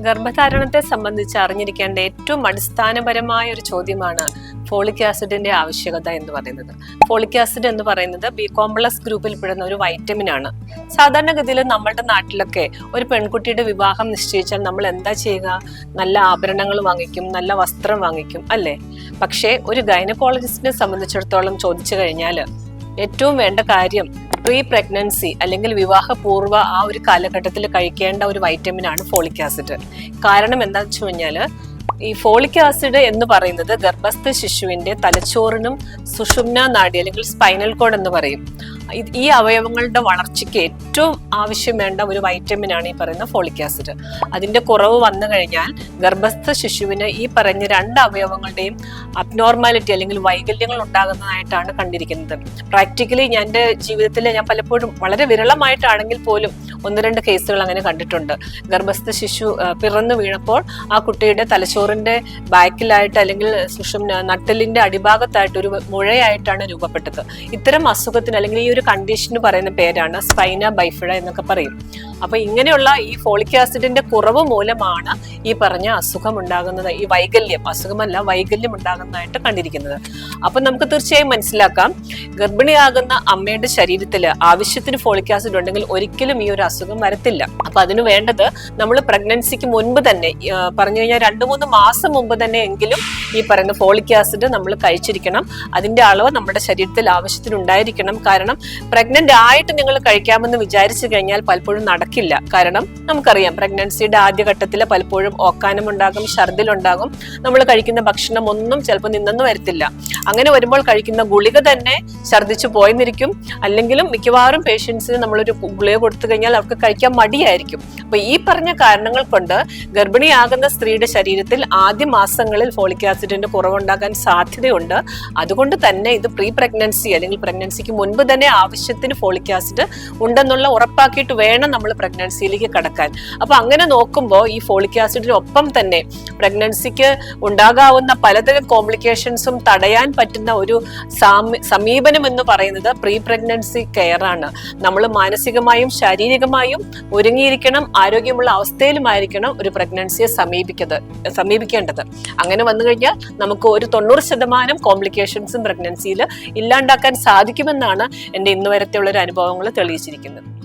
ഗർഭധാരണത്തെ സംബന്ധിച്ച് അറിഞ്ഞിരിക്കേണ്ട ഏറ്റവും അടിസ്ഥാനപരമായ ഒരു ചോദ്യമാണ് ഫോളിക് ആസിഡിന്റെ ആവശ്യകത എന്ന് പറയുന്നത്. ഫോളിക് ആസിഡ് എന്ന് പറയുന്നത് ബി കോംപ്ലക്സ് ഗ്രൂപ്പിൽ പെടുന്ന ഒരു വൈറ്റമിൻ ആണ്. സാധാരണഗതിയിൽ നമ്മളുടെ നാട്ടിലൊക്കെ ഒരു പെൺകുട്ടിയുടെ വിവാഹം നിശ്ചയിച്ചാൽ നമ്മൾ എന്താ ചെയ്യുക? നല്ല ആഭരണങ്ങൾ വാങ്ങിക്കും നല്ല വസ്ത്രം വാങ്ങിക്കും അല്ലേ? പക്ഷേ ഒരു ഗൈനക്കോളജിസ്റ്റിനെ സംബന്ധിച്ചിടത്തോളം ചോദിച്ചു കഴിഞ്ഞാൽ ഏറ്റവും വേണ്ട കാര്യം പ്രീ പ്രഗ്നൻസി അല്ലെങ്കിൽ വിവാഹപൂർവ ആ ഒരു കാലഘട്ടത്തിൽ കഴിക്കേണ്ട ഒരു വൈറ്റമിൻ ആണ് ഫോളിക് ആസിഡ്. കാരണം എന്താണെന്ന് വെച്ച് കഴിഞ്ഞാൽ ഈ ഫോളിക് ആസിഡ് എന്ന് പറയുന്നത് ഗർഭസ്ഥ ശിശുവിന്റെ തലച്ചോറിനും സുഷുമ്ന നാഡി അല്ലെങ്കിൽ സ്പൈനൽ കോഡ് എന്ന് പറയും. ഈ അവയവങ്ങളുടെ വളർച്ചയ്ക്ക് ഏറ്റവും ആവശ്യം വേണ്ട ഒരു വൈറ്റമിൻ ആണ് ഈ പറയുന്ന ഫോളിക് ആസിഡ്. അതിന്റെ കുറവ് വന്നു കഴിഞ്ഞാൽ ഗർഭസ്ഥ ശിശുവിന് ഈ പറഞ്ഞ രണ്ട് അവയവങ്ങളുടെയും അബ്നോർമാലിറ്റി അല്ലെങ്കിൽ വൈകല്യങ്ങൾ ഉണ്ടാകുന്നതായിട്ടാണ് കണ്ടിരിക്കുന്നത്. പ്രാക്ടിക്കലി എന്റെ ജീവിതത്തിൽ ഞാൻ പലപ്പോഴും വളരെ വിരളമായിട്ടാണെങ്കിൽ പോലും ഒന്ന് രണ്ട് കേസുകൾ അങ്ങനെ കണ്ടിട്ടുണ്ട്. ഗർഭസ്ഥ ശിശു പിറന്നു വീണപ്പോൾ ആ കുട്ടിയുടെ തലച്ചോറിന്റെ ബാക്കിലായിട്ട് അല്ലെങ്കിൽ സുഷും നട്ടലിന്റെ അടിഭാഗത്തായിട്ട് ഒരു മുഴയായിട്ടാണ് രൂപപ്പെട്ടത്. ഇത്തരം അസുഖത്തിന് അല്ലെങ്കിൽ ഈ ഒരു കണ്ടീഷന് പറയുന്ന പേരാണ് സ്പൈന ബൈഫിഡ എന്നൊക്കെ പറയും. അപ്പൊ ഇങ്ങനെയുള്ള ഈ ഫോളിക് ആസിഡിന്റെ കുറവ് മൂലമാണ് ഈ പറഞ്ഞ അസുഖം ഉണ്ടാകുന്നത് ഈ വൈകല്യം അസുഖമല്ല വൈകല്യം ഉണ്ടാകുന്നതായിട്ട് കണ്ടിരിക്കുന്നത്. അപ്പൊ നമുക്ക് തീർച്ചയായും മനസ്സിലാക്കാം ഗർഭിണിയാകുന്ന അമ്മയുടെ ശരീരത്തിൽ ആവശ്യത്തിന് ഫോളിക് ആസിഡ് ഉണ്ടെങ്കിൽ ഒരിക്കലും ഈ ഒരു അസുഖം വരത്തില്ല. അപ്പൊ അതിന് വേണ്ടത് നമ്മൾ പ്രഗ്നൻസിക്ക് മുൻപ് തന്നെ പറഞ്ഞു കഴിഞ്ഞാൽ രണ്ടു മൂന്ന് മാസം മുമ്പ് തന്നെ എങ്കിലും ഈ പറയുന്ന ഫോളിക് ആസിഡ് നമ്മൾ കഴിച്ചിരിക്കണം. അതിന്റെ അളവ് നമ്മുടെ ശരീരത്തിൽ ആവശ്യത്തിന് ഉണ്ടായിരിക്കണം. കാരണം പ്രഗ്നന്റ് ആയിട്ട് നിങ്ങൾ കഴിക്കാമെന്ന് വിചാരിച്ചു കഴിഞ്ഞാൽ പലപ്പോഴും നടക്കില്ല. കാരണം നമുക്കറിയാം പ്രഗ്നൻസിയുടെ ആദ്യഘട്ടത്തിൽ പലപ്പോഴും ഓക്കാനം ഉണ്ടാകും ഛർദിലുണ്ടാകും. നമ്മൾ കഴിക്കുന്ന ഭക്ഷണം ഒന്നും ചിലപ്പോൾ നിന്നെന്ന് വരത്തില്ല. അങ്ങനെ വരുമ്പോൾ കഴിക്കുന്ന ഗുളിക തന്നെ ഛർദിച്ചു പോയെന്നിരിക്കും. അല്ലെങ്കിലും മിക്കവാറും പേഷ്യൻസിന് നമ്മളൊരു ഗുളിക കൊടുത്തു കഴിഞ്ഞാൽ അവർക്ക് കഴിക്കാൻ മടിയായിരിക്കും. അപ്പൊ ഈ പറഞ്ഞ കാരണങ്ങൾ കൊണ്ട് ഗർഭിണിയാകുന്ന സ്ത്രീയുടെ ശരീരത്തിൽ ആദ്യ മാസങ്ങളിൽ ഫോളിക് ആസിഡിന്റെ കുറവുണ്ടാകാൻ സാധ്യതയുണ്ട്. അതുകൊണ്ട് തന്നെ ഇത് പ്രീ പ്രഗ്നൻസി അല്ലെങ്കിൽ പ്രഗ്നൻസിക്ക് മുൻപ് തന്നെ ആവശ്യത്തിന് ഫോളിക് ആസിഡ് ഉണ്ടെന്നുള്ള ഉറപ്പാക്കിയിട്ട് വേണം നമ്മൾ പ്രഗ്നൻസിയിലേക്ക് കടക്കാൻ. അപ്പൊ അങ്ങനെ നോക്കുമ്പോൾ ഈ ഫോളിക് ആസിഡിനൊപ്പം തന്നെ പ്രഗ്നൻസിക്ക് ഉണ്ടാകാവുന്ന പലതരം കോംപ്ലിക്കേഷൻസും തടയാൻ പറ്റുന്ന ഒരു സമീപനം എന്ന് പറയുന്നത് പ്രീ പ്രഗ്നൻസി കെയർ ആണ് നമ്മൾ മാനസികമായും ശാരീരികമായും ഒരുങ്ങിയിരിക്കണം ആരോഗ്യമുള്ള അവസ്ഥയിലുമായിരിക്കണം ഒരു പ്രഗ്നൻസിയെ സമീപിക്കത് സമീപിക്കേണ്ടത്. അങ്ങനെ വന്നു കഴിഞ്ഞാൽ നമുക്ക് ഒരു തൊണ്ണൂറ് ശതമാനം കോംപ്ലിക്കേഷൻസും പ്രഗ്നൻസിയിൽ ഇല്ലാണ്ടാക്കാൻ സാധിക്കുമെന്നാണ് എന്റെ ഇന്ന് വരത്തെയുള്ള ഒരു അനുഭവങ്ങൾ തെളിയിച്ചിരിക്കുന്നത്.